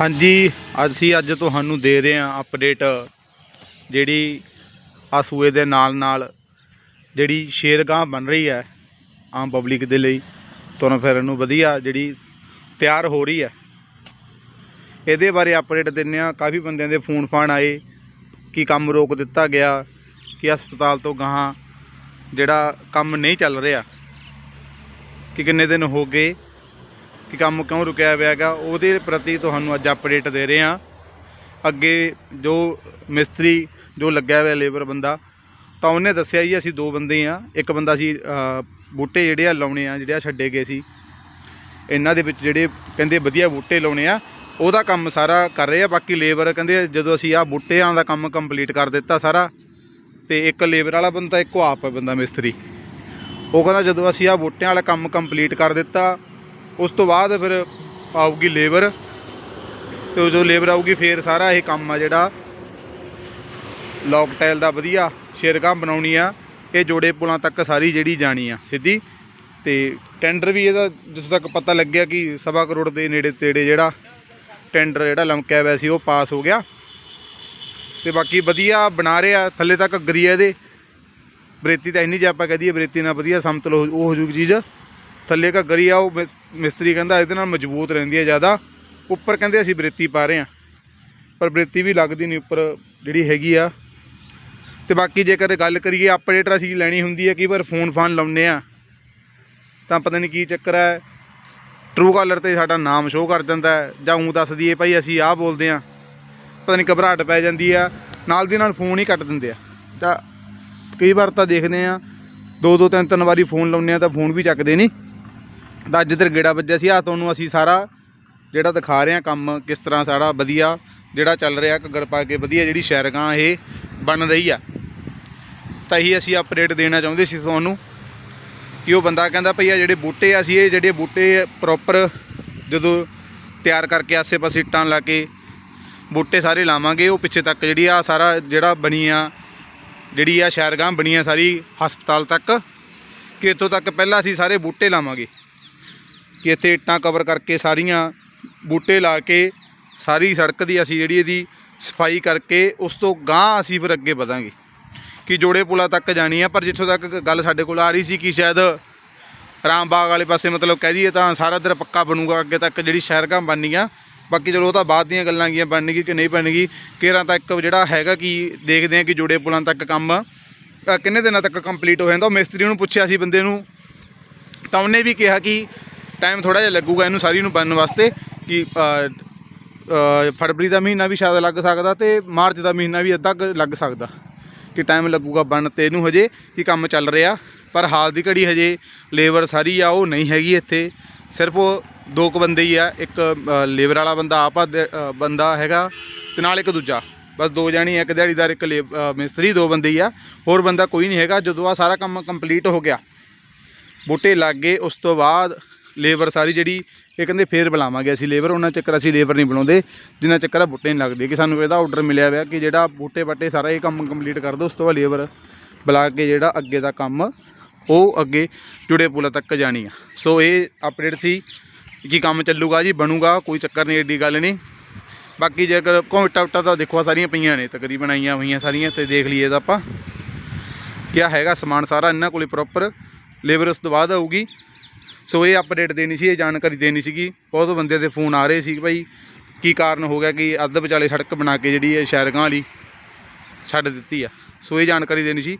ਹਾਂਜੀ, ਅਸੀਂ ਅੱਜ ਤੁਹਾਨੂੰ ਦੇ ਰਹੇ ਹਾਂ ਅਪਡੇਟ ਜਿਹੜੀ ਆ ਸੂਏ ਦੇ ਨਾਲ ਨਾਲ ਜਿਹੜੀ ਸ਼ੇਰਗਾਹ ਬਣ ਰਹੀ ਹੈ ਆਮ ਪਬਲਿਕ ਦੇ ਲਈ, ਤੁਹਾਨੂੰ ਫਿਰ ਇਹਨੂੰ ਵਧੀਆ ਜਿਹੜੀ ਤਿਆਰ ਹੋ ਰਹੀ ਹੈ। ਇਹਦੇ ਬਾਰੇ ਅਪਡੇਟ ਦਿੰਨੇ ਆ ਕਾਫੀ ਬੰਦਿਆਂ ਦੇ ਫੋਨ ਫਾਨ ਆਏ ਕਿ ਕੰਮ ਰੋਕ ਦਿੱਤਾ ਗਿਆ, ਕਿ ਹਸਪਤਾਲ ਤੋਂ ਗਾਹਾਂ ਜਿਹੜਾ ਕੰਮ ਨਹੀਂ ਚੱਲ ਰਿਹਾ, ਕਿ ਕਿੰਨੇ ਦਿਨ ਹੋ ਗਏ ਕਿ ਕੰਮ ਕਿਉਂ ਰੁਕਿਆ ਹੋਇਆ ਹੈਗਾ, ਉਹਦੇ ਪ੍ਰਤੀ ਤੁਹਾਨੂੰ ਅੱਜ ਅਪਡੇਟ ਦੇ ਰਹੇ ਹਾਂ। ਅੱਗੇ ਜੋ ਮਿਸਤਰੀ, ਜੋ ਲੱਗਿਆ ਹੋਇਆ ਲੇਬਰ ਬੰਦਾ, ਤਾਂ ਉਹਨੇ ਦੱਸਿਆ ਜੀ, ਅਸੀਂ ਦੋ ਬੰਦੇ ਆ ਇੱਕ ਬੰਦਾ ਅਸੀਂ ਬੂਟੇ ਜਿਹੜੇ ਆ ਲਾਉਣੇ ਆ, ਜਿਹੜੇ ਆ ਛੱਡੇ ਗਏ ਸੀ। ਇਹਨਾਂ ਦੇ ਵਿੱਚ ਜਿਹੜੇ ਕਹਿੰਦੇ ਵਧੀਆ ਬੂਟੇ ਲਾਉਣੇ ਆ, ਉਹਦਾ ਕੰਮ ਸਾਰਾ ਕਰ ਰਹੇ ਆ। ਬਾਕੀ ਲੇਬਰ ਕਹਿੰਦੇ ਜਦੋਂ ਅਸੀਂ ਆ ਬੂਟਿਆਂ ਦਾ ਕੰਮ ਕੰਪਲੀਟ ਕਰ ਦਿੱਤਾ ਸਾਰਾ, ਤੇ ਇੱਕ ਲੇਬਰ ਵਾਲਾ ਬੰਦਾ, ਇੱਕੋ ਆਪ ਬੰਦਾ ਮਿਸਤਰੀ। ਉਹ ਕਹਿੰਦਾ ਜਦੋਂ ਅਸੀਂ ਆ ਬੂਟਿਆਂ ਵਾਲਾ ਕੰਮ ਕੰਪਲੀਟ ਕਰ ਦਿੱਤਾ ਉਸ ਤੋਂ ਬਾਅਦ ਫਿਰ ਆਊਗੀ ਲੇਬਰ ਤੇ ਉਹ ਜੋ ਲੇਬਰ ਆਊਗੀ ਫੇਰ ਸਾਰਾ ਇਹ ਕੰਮ ਆ ਜਿਹੜਾ। ਲੌਕ ਦਾ ਵਧੀਆ ਸ਼ੇਰਗਾਹ ਬਣਾਉਣੀ ਆ। ਇਹ ਜੋੜੇ ਪੁਲਾਂ ਤੱਕ ਸਾਰੀ ਜਿਹੜੀ ਜਾਣੀ ਆ ਸਿੱਧੀ। ਤੇ ਟੈਂਡਰ ਵੀ ਇਹਦਾ ਜਿੱਥੋਂ ਤੱਕ ਪਤਾ ਲੱਗਿਆ ਕਿ ਸਵਾ ਕਰੋੜ ਦੇ ਨੇੜੇ ਤੇੜੇ ਜਿਹੜਾ ਟੈਂਡਰ ਜਿਹੜਾ ਲਮਕਿਆ ਹੋਇਆ ਸੀ ਉਹ ਪਾਸ ਹੋ ਗਿਆ। ਤੇ ਬਾਕੀ ਵਧੀਆ ਬਣਾ ਰਿਹਾ, ਥੱਲੇ ਤੱਕ ਗਰੀ ਇਹਦੇ। ਬਰੇਤੀ ਤਾਂ ਇੰਨੀ ਜੇ ਆਪਾਂ ਕਹਦੀਏ ਬਰੇਤੀ ਨਾਲ ਵਧੀਆ ਸਮਤਲ ਹੋ ਉਹ ਹੋ ਜੂਗੀ ਚੀਜ਼। ਥੱਲੇ ਘੱਗਰੀ ਆ, ਉਹ ਮਿ- ਮਿਸਤਰੀ ਕਹਿੰਦਾ ਇਹਦੇ ਨਾਲ ਮਜ਼ਬੂਤ ਰਹਿੰਦੀ ਹੈ ਜ਼ਿਆਦਾ। ਉੱਪਰ ਕਹਿੰਦੇ ਅਸੀਂ ਬਰੇਤੀ ਪਾ ਰਹੇ ਹਾਂ ਪਰ ਬਰੇਤੀ ਵੀ ਲੱਗਦੀ ਨਹੀਂ ਉੱਪਰ, ਜਿਹੜੀ ਹੈਗੀ ਆ। ਤੇ ਬਾਕੀ ਜੇਕਰ ਗੱਲ ਕਰੀਏ ਅਪਡੇਟ ਅਸੀਂ ਲੈਣੀ ਹੁੰਦੀ ਹੈ ਕਈ ਵਾਰ ਫੋਨ ਫਾਨ ਲਾਉਂਦੇ ਆ। ਤਾਂ ਪਤਾ ਨਹੀਂ ਕੀ ਚੱਕਰ ਹੈ ਟਰੂ ਕਾਲਰ ਤੇ ਸਾਡਾ ਨਾਮ ਸ਼ੋਅ ਕਰ ਦਿੰਦਾ ਜਾਂ ਉਹ ਦੱਸ ਦਈਏ, ਭਾਈ ਅਸੀਂ ਆਹ ਬੋਲਦੇ ਆ। ਪਤਾ ਨਹੀਂ ਘਬਰਾਹਟ ਪੈ ਜਾਂਦੀ ਆ। ਨਾਲ ਦੀ ਨਾਲ ਫੋਨ ਹੀ ਕੱਟ ਦਿੰਦੇ ਆ। ਤਾਂ ਕਈ ਵਾਰ ਤਾਂ ਦੇਖਦੇ ਆ ਦੋ ਦੋ ਤਿੰਨ ਤਿੰਨ ਵਾਰੀ ਫੋਨ ਲਾਉਂਦੇ ਆ, ਤਾਂ ਫੋਨ ਵੀ ਚੱਕਦੇ ਨਹੀਂ। ਦਾ ਅੱਜ ਗੇੜਾ ਵੱਜਿਆ ਸੀ ਆ ਤੁਹਾਨੂੰ ਅਸੀਂ ਸਾਰਾ ਜਿਹੜਾ ਦਿਖਾ ਰਹੇ ਆ ਕੰਮ, ਕਿਸ ਤਰ੍ਹਾਂ ਸਾਰਾ ਵਧੀਆ ਜਿਹੜਾ ਚੱਲ ਰਿਹਾ, ਘੱਗਰ ਪਾ ਕੇ ਵਧੀਆ ਜਿਹੜੀ ਸ਼ਹਿਰਗਾਂ ਇਹ ਬਣ ਰਹੀ ਆ। ਤਾਂ ਹੀ ਅਸੀਂ ਅਪਡੇਟ ਦੇਣਾ ਚਾਹੁੰਦੇ ਸੀ ਤੁਹਾਨੂੰ ਕਿ ਉਹ ਬੰਦਾ ਕਹਿੰਦਾ ਭਈ ਆ ਜਿਹੜੇ ਬੂਟੇ ਆ ਅਸੀਂ ਇਹ ਜਿਹੜੇ ਬੂਟੇ ਪ੍ਰੋਪਰ ਜਦੋਂ ਤਿਆਰ ਕਰਕੇ ਆਸੇ-ਪਾਸੇ ਇੱਟਾਂ ਲਾ ਕੇ ਬੂਟੇ ਸਾਰੇ ਲਾਵਾਂਗੇ, ਉਹ ਪਿੱਛੇ ਤੱਕ ਜਿਹੜੀ ਆ ਸਾਰਾ ਜਿਹੜਾ ਬਣੀ ਆ, ਜਿਹੜੀ ਆ ਸ਼ੈਰਗਾਹ ਬਣੀ ਆ ਸਾਰੀ ਹਸਪਤਾਲ ਤੱਕ, ਕਿ ਇੱਥੋਂ ਤੱਕ ਪਹਿਲਾਂ ਅਸੀਂ ਸਾਰੇ ਬੂਟੇ ਲਾਵਾਂਗੇ। ਕਿ ਇੱਥੇ ਇੱਟਾਂ ਕਵਰ ਕਰਕੇ ਸਾਰੀਆਂ ਬੂਟੇ ਲਾ ਕੇ ਸਾਰੀ ਸੜਕ ਦੀ ਅਸੀਂ ਜਿਹੜੀ ਇਹਦੀ ਸਫ਼ਾਈ ਕਰਕੇ ਉਸ ਤੋਂ ਗਾਂ ਅਸੀਂ ਫਿਰ ਅੱਗੇ ਵਧਾਂਗੇ। ਕਿ ਜੋੜੇ ਪੁਲਾ ਤੱਕ ਜਾਣੀ ਆ, ਪਰ ਜਿੱਥੋਂ ਤੱਕ ਗੱਲ ਸਾਡੇ ਕੋਲ ਆ ਰਹੀ ਸੀ ਕਿ ਸ਼ਾਇਦ ਰਾਮਬਾਗ ਵਾਲੇ ਪਾਸੇ ਮਤਲਬ ਕਹਿ ਦਈਏ ਤਾਂ ਸਾਰਾ ਦਰ ਪੱਕਾ ਬਣੂਗਾ, ਅੱਗੇ ਤੱਕ ਜਿਹੜੀ ਸ਼ਹਿਰਗਾਹ ਬਣਨੀ ਆ। ਬਾਕੀ ਚਲੋ ਉਹ ਤਾਂ ਬਾਅਦ ਦੀਆਂ ਗੱਲਾਂ ਗੀਆਂ ਬਣਨਗੀ ਕਿ ਨਹੀਂ ਬਣਨਗੀ ਕੇਰਾਂ ਤੱਕ ਜਿਹੜਾ ਹੈਗਾ ਕਿ ਦੇਖਦੇ ਆ ਕਿ ਜੋੜੇ ਪੁਲਾਂ ਤੱਕ ਕੰਮ ਕਿੰਨੇ ਦਿਨਾਂ ਤੱਕ ਕੰਪਲੀਟ ਹੋ ਜਾਂਦਾ। ਉਹ ਮਿਸਤਰੀ ਨੂੰ ਪੁੱਛਿਆ ਸੀ ਬੰਦੇ ਨੂੰ। ਤਾਂ ਉਹਨੇ ਵੀ ਕਿਹਾ ਕਿ ਟਾਈਮ ਥੋੜਾ ਜਿਹਾ ਲੱਗੂਗਾ ਇਹਨੂੰ ਸਾਰੀ ਨੂੰ ਬਣਨ ਵਾਸਤੇ ਕਿ ਫਰਵਰੀ ਦਾ ਮਹੀਨਾ ਵੀ ਸ਼ਾਇਦ ਲੱਗ ਸਕਦਾ ਤੇ ਮਾਰਚ ਦਾ ਮਹੀਨਾ ਵੀ ਅੱਧਾ ਕੁ ਲੱਗ ਸਕਦਾ ਕਿ ਟਾਈਮ ਲੱਗੂਗਾ ਬਣਨ ਤੇ ਇਹਨੂੰ ਹਜੇ ਕਿ ਕੰਮ ਚੱਲ ਰਿਹਾ। ਪਰ ਹਾਲ ਦੀ ਘੜੀ ਹਜੇ ਲੇਬਰ ਸਾਰੀ ਆ, ਉਹ ਨਹੀਂ ਹੈਗੀ ਇੱਥੇ। ਸਿਰਫ ਉਹ ਦੋ ਕੁ ਬੰਦੇ ਹੀ ਆ, ਇੱਕ ਲੇਬਰ ਵਾਲਾ ਬੰਦਾ ਆਪ ਆ ਬੰਦਾ ਹੈਗਾ ਤੇ ਨਾਲ ਇੱਕ ਦੂਜਾ। ਬਸ ਦੋ ਜਾਣੀ ਇੱਕ ਦਿਹਾੜੀਦਾਰ, ਇੱਕ ਲੇਬ- ਮਿਸਤਰੀ, ਦੋ ਬੰਦੇ ਹੀ ਆ। ਹੋਰ ਬੰਦਾ ਕੋਈ ਨਹੀਂ ਹੈਗਾ, ਜਦੋਂ ਆ ਸਾਰਾ ਕੰਮ ਕੰਪਲੀਟ ਹੋ ਗਿਆ, ਬੂਟੇ ਲੱਗ ਗਏ, ਉਸ ਤੋਂ ਬਾਅਦ ਲੇਬਰ ਸਾਰੀ ਜਿਹੜੀ ਇਹ ਕਹਿੰਦੇ ਫੇਰ ਬੁਲਾਵਾਂਗੇ ਅਸੀਂ ਲੇਬਰ ਉਹਨਾਂ ਚੱਕਰ ਅਸੀਂ ਲੇਬਰ ਨਹੀਂ ਬੁਲਾਉਂਦੇ ਜਿੰਨਾ ਚੱਕਰ ਆ ਬੂਟੇ ਨਹੀਂ ਲੱਗਦੇ। ਕਿ ਸਾਨੂੰ ਇਹਦਾ ਆਰਡਰ ਮਿਲਿਆ ਹੋਇਆ ਕਿ ਜਿਹੜਾ ਬੂਟੇ ਬਾਟੇ ਸਾਰਾ ਇਹ ਕੰਮ ਕੰਪਲੀਟ ਕਰ ਦਿਓ ਉਸ ਤੋਂ ਬਾਅਦ ਲੇਬਰ ਬੁਲਾ ਕੇ ਜਿਹੜਾ ਅੱਗੇ ਦਾ ਕੰਮ ਉਹ ਅੱਗੇ ਜੁੜੇ ਪੁਲਾਂ ਤੱਕ ਜਾਣੀ ਆ। ਸੋ ਇਹ ਅਪਡੇਟ ਸੀ ਕਿ ਕੰਮ ਚੱਲੂਗਾ ਜੀ, ਬਣੂਗਾ, ਕੋਈ ਚੱਕਰ ਨਹੀਂ, ਏਡੀ ਗੱਲ ਨਹੀਂ। ਬਾਕੀ ਜੇਕਰ ਕੋਟਾ ਉਟਾ ਤਾਂ ਦੇਖੋ ਸਾਰੀਆਂ ਪਈਆਂ ਨੇ, ਤਕਰੀਬਨ ਆਈਆਂ ਹੋਈਆਂ ਸਾਰੀਆਂ, ਤੇ ਦੇਖ ਲਈਏ ਤਾਂ ਆਪਾਂ। ਕਿਆ ਹੈਗਾ ਸਮਾਨ ਸਾਰਾ, ਇਹਨਾਂ ਕੋਲੇ ਪ੍ਰੋਪਰ ਲੇਬਰ ਉਸ ਤੋਂ ਬਾਅਦ ਆਊਗੀ। ਸੋ ਇਹ ਅਪਡੇਟ ਦੇਣੀ ਸੀ, ਇਹ ਜਾਣਕਾਰੀ ਦੇਣੀ ਸੀਗੀ। ਬਹੁਤ ਬੰਦੇ ਦੇ ਫੋਨ ਆ ਰਹੇ ਸੀ ਭਾਈ ਕੀ ਕਾਰਨ ਹੋ ਗਿਆ ਕਿ ਅੱਧ ਵਿਚਾਲੇ ਸੜਕ ਬਣਾ ਕੇ ਜਿਹੜੀ ਹੈ ਸ਼ਹਿਰਗਾਂ ਵਾਲੀ ਛੱਡ ਦਿੱਤੀ ਆ। ਸੋ ਇਹ ਜਾਣਕਾਰੀ ਦੇਣੀ ਸੀ।